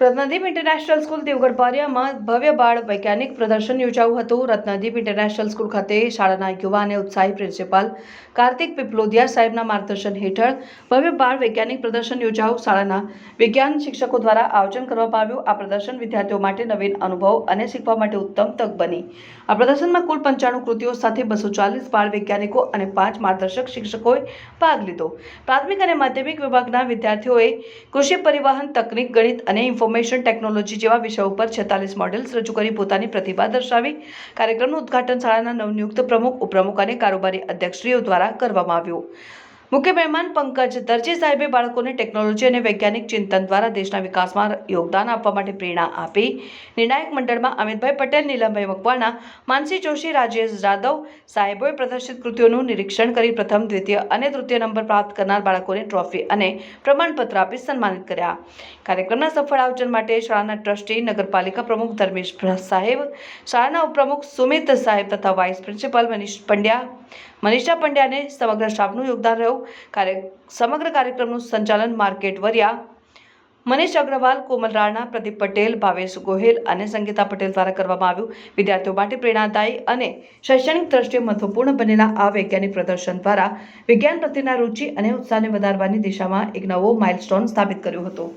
Ratnadeep international school Devgadh બારિયામાં ભવ્ય બાળ વૈજ્ઞાનિક પ્રદર્શન યોજાયું હતું. રત્નદીપ ઇન્ટરનેશનલ સ્કૂલ ખાતે શાળાના યુવા અને ઉત્સાહી પ્રિન્સિપાલ કાર્તિક પીપલોદિયા સાહેબના માર્ગદર્શન હેઠળ ભવ્ય બાળ વૈજ્ઞાનિક પ્રદર્શન યોજાયું. શાળાના વિજ્ઞાન શિક્ષકો દ્વારા આયોજન કરવામાં આવ્યું. આ પ્રદર્શન વિદ્યાર્થીઓ માટે નવીન અનુભવ અને શીખવા માટે ઉત્તમ તક બની. આ પ્રદર્શનમાં કુલ પંચાણું કૃતિઓ સાથે બસો ચાલીસ બાળ વૈજ્ઞાનિકો અને પાંચ માર્ગદર્શક શિક્ષકોએ ભાગ લીધો. પ્રાથમિક અને માધ્યમિક વિભાગના વિદ્યાર્થીઓએ કૃષિ પરિવહન તકનીક, ગણિત અને ઇન્ફોર્મેશન ટેકનોલોજી જેવા વિષયો પર છેતાલીસ મોડેલ્સ રજૂ કરી પોતાની પ્રતિભા દર્શાવી. કાર્યક્રમનું ઉદઘાટન શાળાના નવનિયુક્ત પ્રમુખ, ઉપપ્રમુખ અને કારોબારી અધ્યક્ષશ્રીઓ દ્વારા કરવામાં આવ્યું. મુખ્ય મહેમાન પંકજ દરજી સાહેબે બાળકોને ટેકનોલોજી અને વૈજ્ઞાનિક ચિંતન દ્વારા દેશના વિકાસમાં યોગદાન આપવા માટે પ્રેરણા આપી. નિર્ણાયક મંડળમાં અમિતભાઈ પટેલ, નીલમભાઈ મકવાણા, માનસી જોશી, રાજેશ જાદવ સાહેબોએ પ્રદર્શિત કૃતિઓનું નિરીક્ષણ કરી પ્રથમ, દ્વિતીય અને તૃતીય નંબર પ્રાપ્ત કરનાર બાળકોને ટ્રોફી અને પ્રમાણપત્ર આપી સન્માનિત કર્યા. કાર્યક્રમના સફળ આયોજન માટે શાળાના ટ્રસ્ટી, નગરપાલિકા પ્રમુખ ધર્મેશ સાહેબ, શાળાના ઉપપ્રમુખ સુમિત સાહેબ તથા વાઇસ પ્રિન્સિપાલ મનીષ પંડ્યા મનીષા પંડ્યાને સમગ્ર સ્ટાફનું યોગદાન રહ્યું. કાર્ય, સમગ્ર કાર્યક્રમનું સંચાલન માર્કેટ વર્યા મનીષ અગ્રવાલ, કોમલ રાણા, પ્રદીપ પટેલ, ભાવેશ ગોહિલ અને સંગીતા પટેલ દ્વારા કરવામાં આવ્યું. વિદ્યાર્થીઓ માટે પ્રેરણાદાયી અને શૈક્ષણિક દ્રષ્ટિએ મહત્વપૂર્ણ બનેલા આ વૈજ્ઞાનિક પ્રદર્શન દ્વારા વિજ્ઞાન પ્રત્યેના રુચિ અને ઉત્સાહને વધારવાની દિશામાં એક નવો માઇલસ્ટોન સ્થાપિત કર્યો હતો.